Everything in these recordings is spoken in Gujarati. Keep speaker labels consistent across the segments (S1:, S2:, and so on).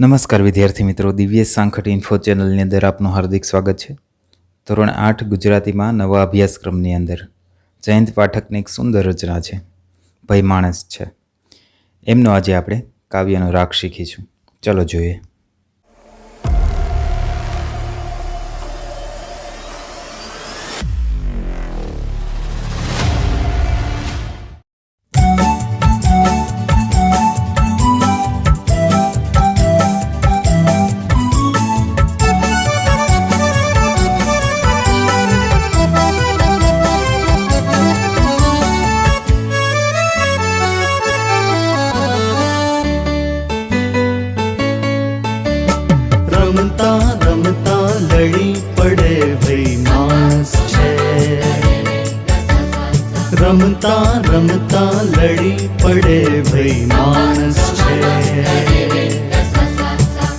S1: નમસ્કાર વિદ્યાર્થી મિત્રો દિવ્ય સાંખટ ઇન્ફો ચેનલની અંદર આપનું હાર્દિક સ્વાગત છે. ધોરણ આઠ ગુજરાતીમાં નવા અભ્યાસક્રમની અંદર જયંત પાઠકની એક સુંદર રચના છે. ભય માણસ છે. એમનો આજે આપણે કાવ્યનો રાગ શીખીશું. ચલો જોઈએ.
S2: ભાઈ માણસ છે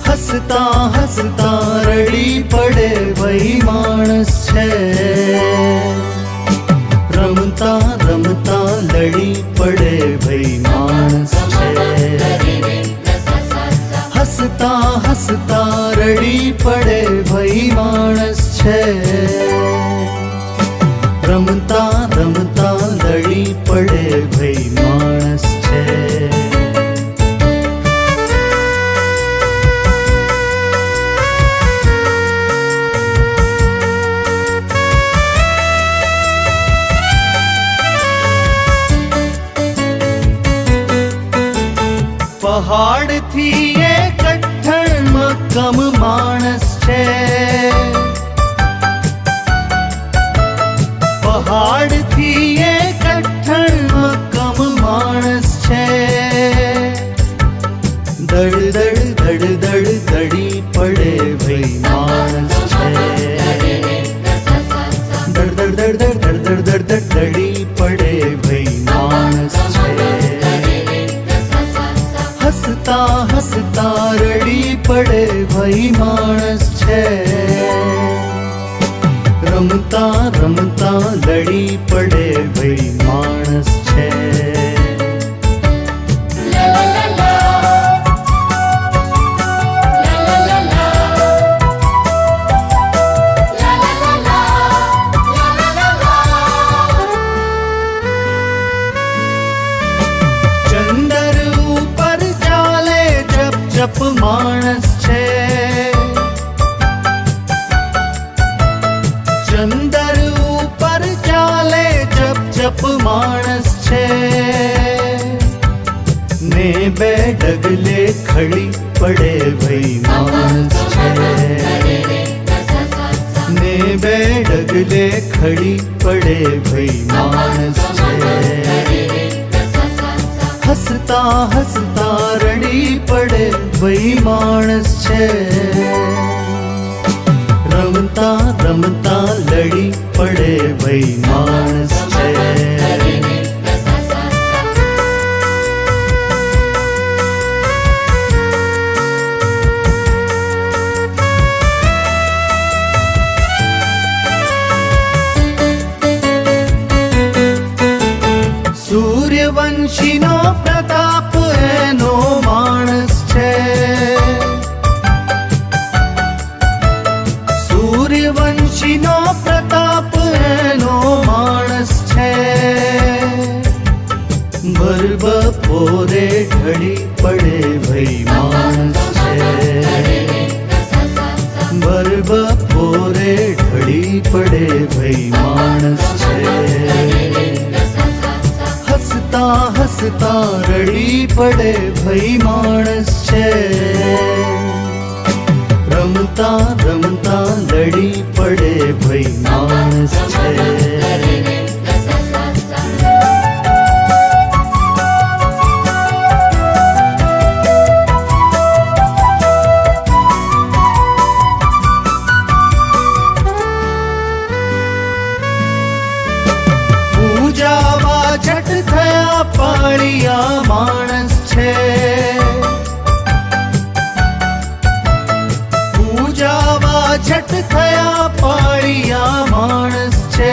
S2: હસતા હસતા રડી પડે ભાઈ માણસ છે રમતા રમતા લડી પડે ભાઈ માણસ પહાડથી એ કઠણ મક્કમ માણસ છે. પહાડથી એ કઠણ મક્કમ માણસ છે. દળ દળ દળ દળ, દળી પડે ભાઈ માણસ છે. દળ દળ દળ દળ દળ દળ માણસ છે. રમતા રમતા લડી પડે ભાઈ માણસ છે. ચંદર ઉપર ચાલે જપ જપ માણસ જપ માણસ છે. ને બે ડગલે ખડી પડે ભાઈ માણસ છે. ને બે ડગલે ખડી પડે ભાઈ માણસ છે. હસતા હસતા રડી પડે ભાઈ માણસ છે. રમતા રમતા લડી પડે ભાઈ માણસ She no. હસતા રડી પડે ભઈ માણસ છે. રમતા રમતા લડી પડે ભઈ માણસ છે. પાળિયા માણસ છે. પૂજાવા છઠ થયા પાળિયા માણસ છે.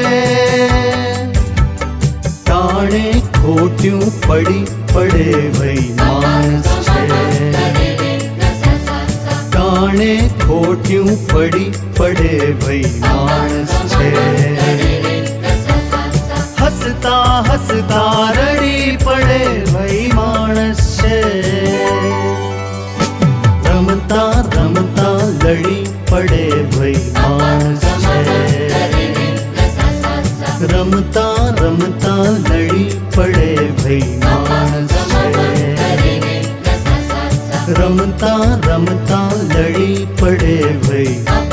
S2: તાણે ખોટ્યું પડી પડે ભાઈ માણસ છે. તાણે ખોટ્યું પડી પડે ભાઈ માણસ છે. હસતા રડી પડે ભાઈ માણસ છે. રમતા રમતા લડી પડે ભાઈ માણસ છે. રમતા રમતા લડી પડે ભાઈ માણસ છે. રમતા રમતા લડી પડે ભાઈ